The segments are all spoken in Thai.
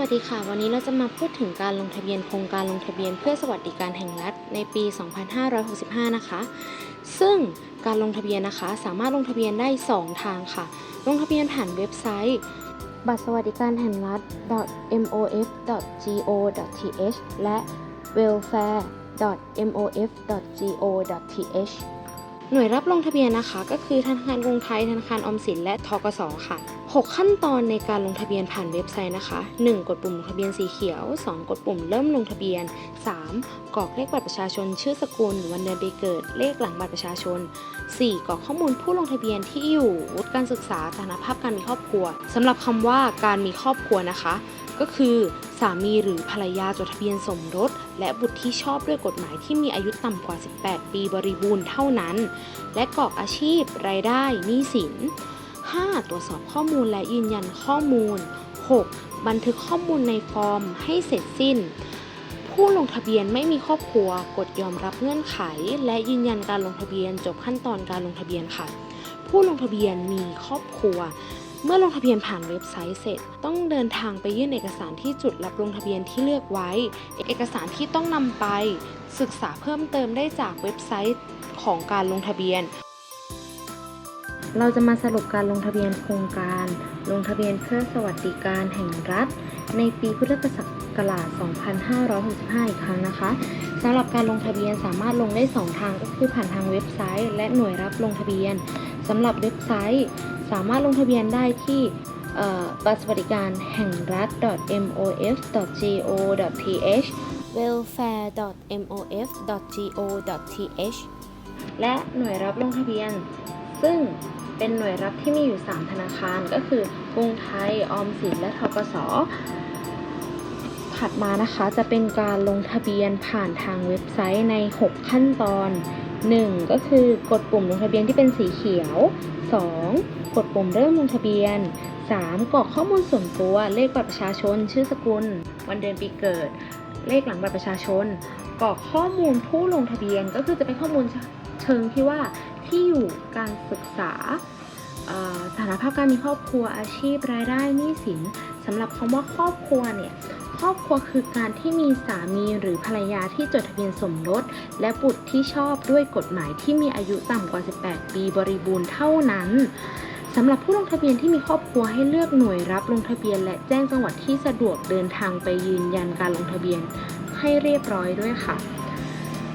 วัสดีค่ะ วันนี้เราจะมาพูดถึงการลงทะเบียนโครงการลงทะเบียนเพื่อสวัสดิการแห่งรัฐในปี 2565 นะคะ ซึ่งการลงทะเบียนนะคะสามารถลงทะเบียนได้ 2 ทางค่ะ ลงทะเบียนผ่านเว็บไซต์ บัตรสวัสดิการแห่งรัฐ mof.go.th และ welfare.mof.go.th หน่วยรับลงทะเบียนนะคะ ก็คือธนาคารกรุงไทยธนาคารออมสินและทกสค่ะ 6 ขั้นตอนในการลงทะเบียนผ่านเว็บไซต์นะคะ 1. กดปุ่มลงทะเบียนสีเขียว 2. กดปุ่มเริ่มลงทะเบียน 3. กรอกเลขบัตรประชาชน ชื่อสกุลวันเดือนปีเกิด เลขหลังบัตรประชาชน 4. กรอกข้อมูลผู้ลงทะเบียนที่อยู่วุฒิการศึกษาสถานภาพการมีครอบครัวสำหรับคำว่าการมีครอบครัวนะคะ ก็คือสามีหรือภรรยาจดทะเบียนสมรส และบุตรที่ชอบด้วยกฎหมายที่มีอายุต่ำกว่า 18 ปีบริบูรณ์เท่านั้น และกรอกอาชีพ รายได้หนี้สิน 5. ตรวจสอบข้อมูลและยืนยันข้อมูล 6. บันทึกข้อมูลในฟอร์มให้เสร็จสิ้น ผู้ลงทะเบียนไม่มีครอบครัว กดยอมรับเงื่อนไข และยืนยันการลงทะเบียนจบขั้นตอนการลงทะเบียนค่ะ ผู้ลงทะเบียนมีครอบครัว เมื่อลงทะเบียนผ่านเว็บไซต์เสร็จ ต้องเดินทางไปยื่นเอกสารที่จุดรับลงทะเบียนที่เลือกไว้ เอกสารที่ต้องนำไป ศึกษาเพิ่มเติมได้จากเว็บไซต์ของการลงทะเบียน เราจะมาสรุปการลงทะเบียนโครงการ ลงทะเบียนเพื่อสวัสดิการแห่งรัฐ ในปีพุทธศักราช 2565 อีกครั้งนะคะสำหรับการลงทะเบียนสามารถลงได้ 2 ทางก็คือผ่านทางเว็บไซต์ และหน่วยรับลงทะเบียน สำหรับเว็บไซต์ สามารถลงทะเบียนได้ที่เอ่อบัตรสวัสดิการแห่งรัฐ mof.go.th welfare.mof.go.th และหน่วยรับลงทะเบียน ซึ่งเป็นหน่วยรับที่มีอยู่ 3 ธนาคารก็คือกรุงไทย ออมสิน และทกส ถัดมานะคะจะเป็นการลงทะเบียนผ่านทางเว็บไซต์ใน 6 ขั้นตอน 1. ก็คือกดปุ่มลงทะเบียนที่เป็นสีเขียว 2. กดปุ่มเริ่มลงทะเบียน 3. กรอกข้อมูลส่วนตัวเลขบัตรประชาชน ชื่อสกุล วันเดือนปีเกิด เลขหลังบัตรประชาชน กรอกข้อมูลผู้ลงทะเบียนก็คือจะเป็นข้อมูลเชิงที่ว่าที่อยู่การศึกษาสถานภาพการมีครอบครัวอาชีพรายได้หนี้สินสำหรับคำว่าครอบครัวเนี่ย ครอบครัวคือการที่มีสามีหรือภรรยาที่จดทะเบียนสมรส และบุตรที่ชอบด้วยกฎหมายที่มีอายุต่ำกว่า 18 ปีบริบูรณ์เท่านั้นสำหรับผู้ลงทะเบียนที่มีครอบครัวให้เลือกหน่วยรับลงทะเบียน และแจ้งจังหวัดที่สะดวกเดินทางไปยืนยันการลงทะเบียนให้เรียบร้อยด้วยค่ะ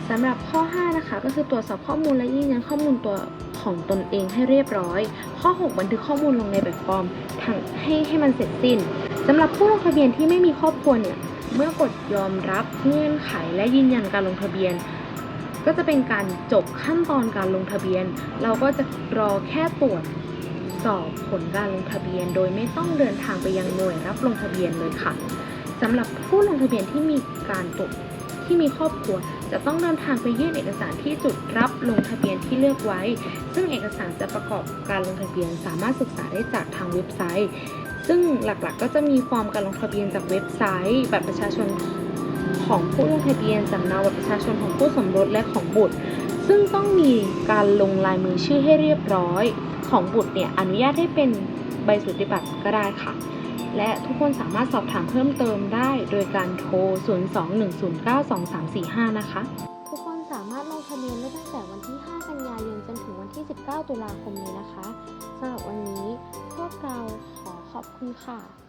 สำหรับข้อ 5 นะคะ ก็คือตรวจสอบข้อมูลและยืนยันข้อมูลตัวของตนเองให้เรียบร้อย ข้อ 6 บันทึกข้อมูลลงในแบบฟอร์มทั้งให้ให้มันเสร็จสิ้นำหรับผู้ลงทะเบียนที่ไม่มีครอบครัวเนี่ย เมื่อกดยอมรับเงื่อนไขและยืนยันการลงทะเบียน ก็จะเป็นการจบขั้นตอนการลงทะเบียน เราก็จะรอแค่ตรวจสอบผลการลงทะเบียน โดยไม่ต้องเดินทางไปยังหน่วยรับลงทะเบียนเลยค่ะสำหรับผู้ลงทะเบียนที่มีการตกที่มีครอบครัวจะต้องเดินทางไปยื่นเอกสารที่จุดรับลงทะเบียนที่เลือกไว้ ซึ่งเอกสารจะประกอบการลงทะเบียนสามารถศึกษาได้จากทางเว็บไซต์ ซึ่งหลักๆก็จะมีฟอร์มการลงทะเบียนจากเว็บไซต์บัตรประชาชนของผู้ลงทะเบียนสำเนาบัตรประชาชนของผู้สมรสและของบุตร ซึ่งต้องมีการลงลายมือชื่อให้เรียบร้อย ของบุตรเนี่ยอนุญาตให้เป็นใบสุทธิบัตรก็ได้ค่ะ และทุกคนสามารถสอบถามเพิ่มเติมได้โดยการโทร 021092345 นะคะ ทุกคนสามารถลงทะเบียนได้ตั้งแต่วันที่ 5 กันยายนจนถึงวันที่ 19 ตุลาคมนี้นะคะสำหรับวันนี้พวกเรา ขอบคุณค่ะ